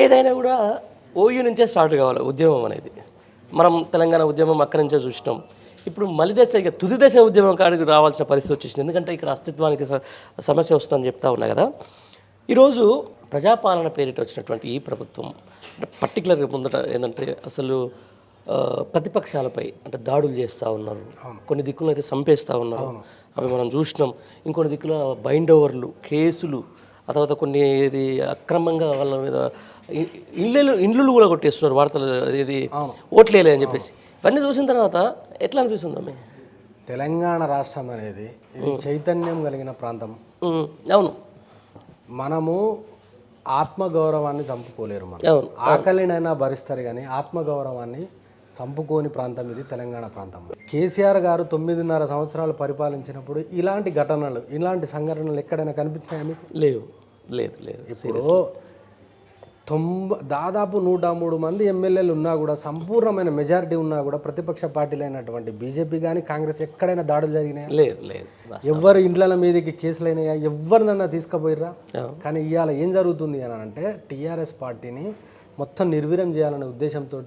ఏదైనా కూడా ఓయూ నుంచే స్టార్ట్ కావాలి ఉద్యమం అనేది. మనం తెలంగాణ ఉద్యమం అక్కడి నుంచే చూసినాం. ఇప్పుడు మలి దశ ఇక తుది దశ ఉద్యమం కాడికి రావాల్సిన పరిస్థితి వచ్చేసింది. ఎందుకంటే ఇక్కడ అస్తిత్వానికి సమస్య వస్తుందని చెప్తా ఉన్నా కదా. ఈరోజు ప్రజాపాలన పేరిట వచ్చినటువంటి ఈ ప్రభుత్వం అంటే పర్టికులర్గా ముందట ఏంటంటే అసలు ప్రతిపక్షాలపై అంటే దాడులు చేస్తూ ఉన్నారు. కొన్ని దిక్కులను అయితే చంపేస్తూ ఉన్నారు అవి మనం చూసినాం. ఇంకొన్ని దిక్కుల బైండ్ ఓవర్లు కేసులు ఆ తర్వాత కొన్ని ఇది అక్రమంగా వాళ్ళ మీద ఇ- ఇళ్ళు ఇండ్లు కూడా కొట్టేస్తున్నారు వార్తలు ఇది ఓట్లేలే అని చెప్పేసి. ఇవన్నీ చూసిన తర్వాత ఎట్లా అనిపిస్తుంది అమ్మాయి తెలంగాణ రాష్ట్రం అనేది ఇది చైతన్యం కలిగిన ప్రాంతం. అవును. మనము ఆత్మగౌరవాన్ని చంపుకోలేరు మనం. ఆకలినైనా భరిస్తారు కానీ ఆత్మగౌరవాన్ని చంపుకోని ప్రాంతం ఇది తెలంగాణ ప్రాంతం. కేసీఆర్ గారు తొమ్మిదిన్నర సంవత్సరాలు పరిపాలించినప్పుడు ఇలాంటి ఘటనలు ఇలాంటి సంఘటనలు ఎక్కడైనా కనిపించినాయా మీకు? లేవు. లేదు లేదు. ఇప్పుడు తొంభై దాదాపు నూట మూడు మంది ఎమ్మెల్యేలు ఉన్నా కూడా సంపూర్ణమైన మెజారిటీ ఉన్నా కూడా ప్రతిపక్ష పార్టీలైనటువంటి బీజేపీ కానీ కాంగ్రెస్ ఎక్కడైనా దాడులు జరిగినాయా? లేదు లేదు. ఎవరు ఇండ్ల మీదకి కేసులు అయినాయా ఎవరినన్నా తీసుకుపోయిర్రా. కానీ ఇవాళ ఏం జరుగుతుంది అని అంటే టీఆర్ఎస్ పార్టీని మొత్తం నిర్వీర్యం చేయాలనే ఉద్దేశంతో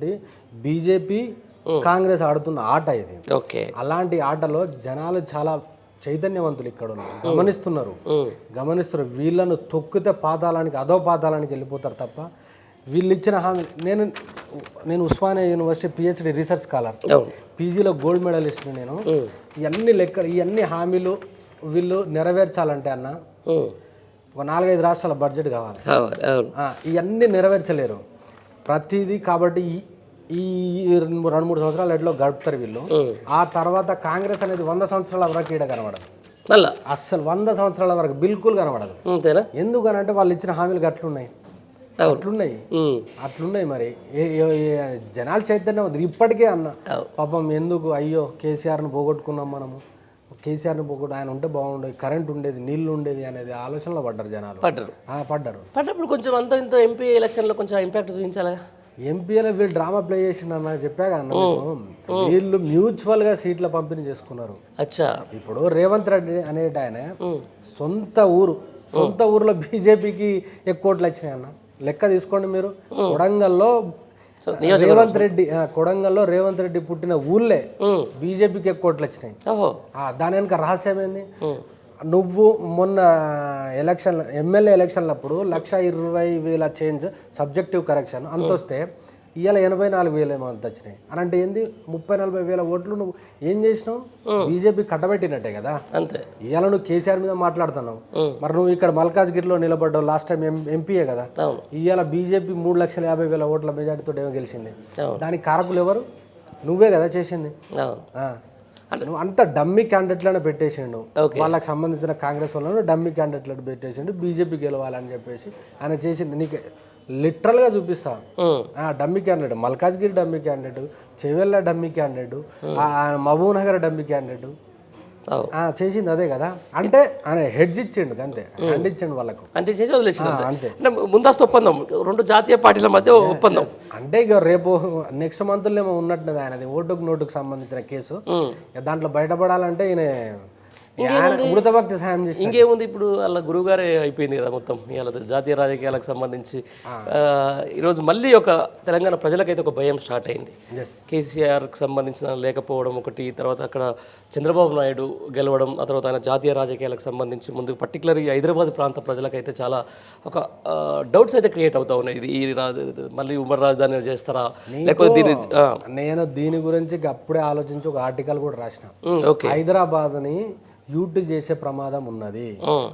బీజేపీ కాంగ్రెస్ ఆడుతున్న ఆట ఇది. ఓకే. అలాంటి ఆటలో జనాలు చాలా చైతన్యవంతులు ఇక్కడ ఉన్నారు గమనిస్తున్నారు. గమనిస్తున్నారు. వీళ్ళను తొక్కితే పాతాళానికి అదో పాతాళానికి వెళ్ళిపోతారు తప్ప వీళ్ళు ఇచ్చిన హామీ నేను నేను Osmania university PhD research scholar పీజీలో గోల్డ్ మెడలిస్ట్ నేను. ఇవన్నీ లెక్కలు ఇవన్నీ హామీలు వీళ్ళు నెరవేర్చాలంటే అన్న ఒక నాలుగైదు రాష్ట్రాల బడ్జెట్ కావాలి. ఇవన్నీ నెరవేర్చలేరు. ప్రతిదీ కాబట్టి ఈ రెండు రెండు మూడు సంవత్సరాలు ఎట్లో గడుపుతారు వీళ్ళు. ఆ. తర్వాత కాంగ్రెస్ అనేది వంద సంవత్సరాల వరకు ఈడ కనబడదు. మళ్ళా? అస్సలు వంద సంవత్సరాల వరకు బిల్కుల్ కనబడదు. అంతేనా? ఎందుకనంటే వాళ్ళు ఇచ్చిన హామీలు గట్లున్నాయి. అట్లున్నాయి. ఉమ్, అట్లున్నాయి మరి. జనాలు చైతన్యం. ఇప్పటికే అన్న. పాపం ఎందుకు? అయ్యో కేసీఆర్ని పోగొట్టుకున్నాం మనము. కేసీఆర్ని పోగొట్టు ఆయన ఉంటే బాగుండేది కరెంట్ ఉండేది నీళ్ళు ఉండేది అనేది ఆలోచనలో పడ్డారు జనాలు. పడ్డారు. పడ్డారు. పడ్డప్పుడు కొంచెం అంత ఇంత ఎంపీ ఎలక్షన్లో కొంచెం ఇంపాక్ట్ చూపించాలి ఎంపీలో వీళ్ళు డ్రామా ప్లే చేసిండు అన్న చెప్పాగా అన్న. వీళ్ళు మ్యూచువల్గా సీట్ల పంపిణీ చేసుకున్నారు. అచ్చా. ఇప్పుడు రేవంత్ రెడ్డి అనేట ఆయన సొంత ఊరు సొంత ఊర్లో బీజేపీకి ఎక్కువ ఓట్లు వచ్చినాయి అన్న. లెక్క తీసుకోండి మీరు. కొడంగల్లో రేవంత్ రెడ్డి కొడంగల్లో రేవంత్ రెడ్డి పుట్టిన ఊళ్ళే బీజేపీకి ఎక్కువ ఓట్లు వచ్చినాయి. దాని వెనుక రహస్యం ఏంది? ఉమ్, నువ్వు మొన్న ఎలక్షన్ ఎమ్మెల్యే ఎలక్షన్లప్పుడు లక్ష ఇరవై వేల చేంజ్ సబ్జెక్టివ్ కరెక్షన్ అంత వస్తే ఇవాళ ఎనభై నాలుగు వేలు ఏమో అంత వచ్చినాయి. అని అంటే ఏంది? ముప్పై నలభై వేల ఓట్లు నువ్వు ఏం చేసినావు? బీజేపీ కట్టబెట్టినట్టే కదా? అంతే. ఇవాళ నువ్వు కేసీఆర్ మీద మాట్లాడుతున్నావు. మరి నువ్వు ఇక్కడ మల్కాజ్గిరిలో నిలబడ్డావు లాస్ట్ టైం ఎం ఎంపీయే కదా? ఇవాళ బీజేపీ మూడు లక్షల యాభై వేల ఓట్ల మెజార్టీతో ఏమో గెలిచింది దానికి కారకులు ఎవరు? నువ్వే కదా చేసింది. నువ్వు అంత డమ్మీ క్యాండిడేట్లను పెట్టేసిండు. వాళ్ళకి సంబంధించిన కాంగ్రెస్ వాళ్ళను డమ్మీ క్యాండిడేట్లను పెట్టేసిండు. బీజేపీ గెలవాలని చెప్పేసి ఆయన చేసింది నీకు లిటరల్గా చూపిస్తా. Dummy candidate Malkajgiri dummy candidate Chevella dummy candidate Mahbub Nagar dummy candidate చేసింది అదే కదా. అంటే ఆయన హెడ్జ్ ఇచ్చిండు అంతే. హ్యాండ్ ఇచ్చిండు వాళ్ళకు. అంటే చేసి వదిలేసిన ఆ, అంతే. అంటే ముందస్తు ఒప్పందం రెండు జాతీయ పార్టీల మధ్య ఒప్పందం. అంటే ఇక రేపు నెక్స్ట్ మంత్లో ఏమో ఉన్నట్టున్నది ఆయనది ఓటుకు నోటుకు సంబంధించిన కేసు. దాంట్లో బయటపడాలంటే ఈయన మృత భక్తి సాయం చేసి ఇంకేముంది ఇప్పుడు వాళ్ళ గురువుగారే అయిపోయింది కదా మొత్తం. ఇవాళ జాతీయ రాజకీయాలకు సంబంధించి. ఈరోజు మళ్ళీ ఒక తెలంగాణ ప్రజలకైతే ఒక భయం స్టార్ట్ అయింది. కేసీఆర్కి సంబంధించిన లేకపోవడం ఒకటి తర్వాత అక్కడ చంద్రబాబు నాయుడు గెలవడం ఆ తర్వాత ఆయన జాతీయ రాజకీయాలకు సంబంధించి ముందు పర్టికులర్ ఈ హైదరాబాద్ ప్రాంత ప్రజలకైతే చాలా ఒక డౌట్స్ అయితే క్రియేట్ అవుతా ఉన్నాయి. ఇది ఈ మళ్ళీ ఉమ్మడి రాజధాని చేస్తారా? లేకపోతే దీని నేను దీని గురించి అప్పుడే ఆలోచించి ఒక ఆర్టికల్ కూడా రాసిన. హైదరాబాద్ని యూటి చేసే ప్రమాదం ఉన్నది.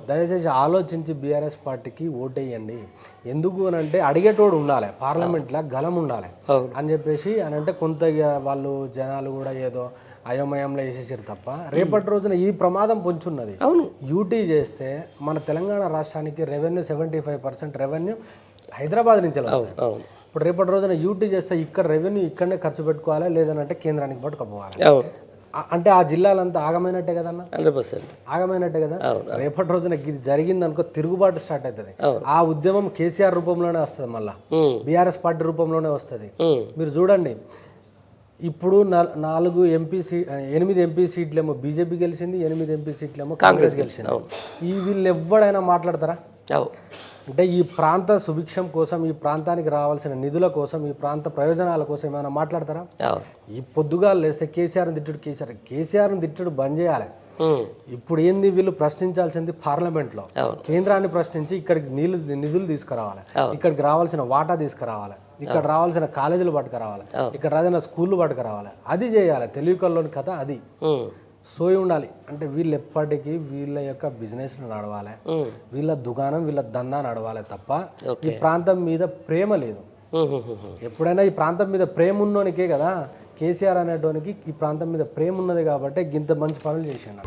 దయచేసి ఆలోచించి బీఆర్ఎస్ పార్టీకి ఓటేయండి. ఎందుకు అని అంటే అడిగేటోడు ఉండాలి పార్లమెంట్లో గలం ఉండాలి. అని చెప్పేసి అని అంటే కొంత వాళ్ళు జనాలు కూడా ఏదో అయోమయంలో వేసేసారు తప్ప రేపటి రోజున ఈ ప్రమాదం పొంచున్నది. అవును. యూటీ చేస్తే మన తెలంగాణ రాష్ట్రానికి revenue seventy five percent revenue Hyderabad నుంచి వస్తుంది ఇప్పుడు రేపటి రోజున యూటీ చేస్తే ఇక్కడ రెవెన్యూ ఇక్కడనే ఖర్చు పెట్టుకోవాలి లేదనంటే కేంద్రానికి పట్టుకపోవాలి. అంటే ఆ జిల్లాలంతా ఆగమైనట్టే కదన్న? Hundred percent. ఆగమైనట్టే కదా. రేపటి రోజున ఇది జరిగింది అనుకో తిరుగుబాటు స్టార్ట్ అవుతుంది. ఆ ఉద్యమం కేసీఆర్ రూపంలోనే వస్తుంది మళ్ళా. బీఆర్ఎస్ పార్టీ రూపంలోనే వస్తుంది. మీరు చూడండి ఇప్పుడు నాలుగు ఎంపీ సీ ఎనిమిది ఎంపీ సీట్లేమో బీజేపీ గెలిచింది ఎనిమిది ఎంపీ సీట్లేమో కాంగ్రెస్ గెలిచింది. ఈ వీళ్ళు ఎవడైనా మాట్లాడతారా? అంటే ఈ ప్రాంత సుభిక్షం కోసం ఈ ప్రాంతానికి రావాల్సిన నిధుల కోసం ఈ ప్రాంత ప్రయోజనాల కోసం ఏమైనా మాట్లాడతారా? ఈ పొద్దుగా లేస్తే కేసీఆర్ని తిట్టుడు కేసీఆర్ కేసీఆర్ని తిట్టుడు బంద్ చేయాలి. ఇప్పుడు ఏంది వీళ్ళు ప్రశ్నించాల్సింది పార్లమెంట్లో? అవును. కేంద్రాన్ని ప్రశ్నించి ఇక్కడికి నీళ్ళు నిధులు తీసుకురావాలి. ఇక్కడికి రావాల్సిన వాటా తీసుకురావాలి. ఇక్కడ రావాల్సిన కాలేజీలు పట్టుకురావాలి. ఇక్కడ రావాల్సిన స్కూళ్ళు పట్టుకురావాలి. అది చేయాలి. తెలుగుకల్లోని కథ అది. సోయి ఉండాలి. అంటే వీళ్ళు ఎప్పటికీ వీళ్ళ యొక్క బిజినెస్ నడవాలి. వీళ్ళ దుకాణం వీళ్ళ దందా నడవాలి తప్ప ఈ ప్రాంతం మీద ప్రేమ లేదు. ఎప్పుడైనా ఈ ప్రాంతం మీద ప్రేమ ఉన్నోనికే కదా కేసీఆర్ అనేటోనికి ఈ ప్రాంతం మీద ప్రేమ ఉన్నది కాబట్టి గింత మంచి పనులు చేసిండు.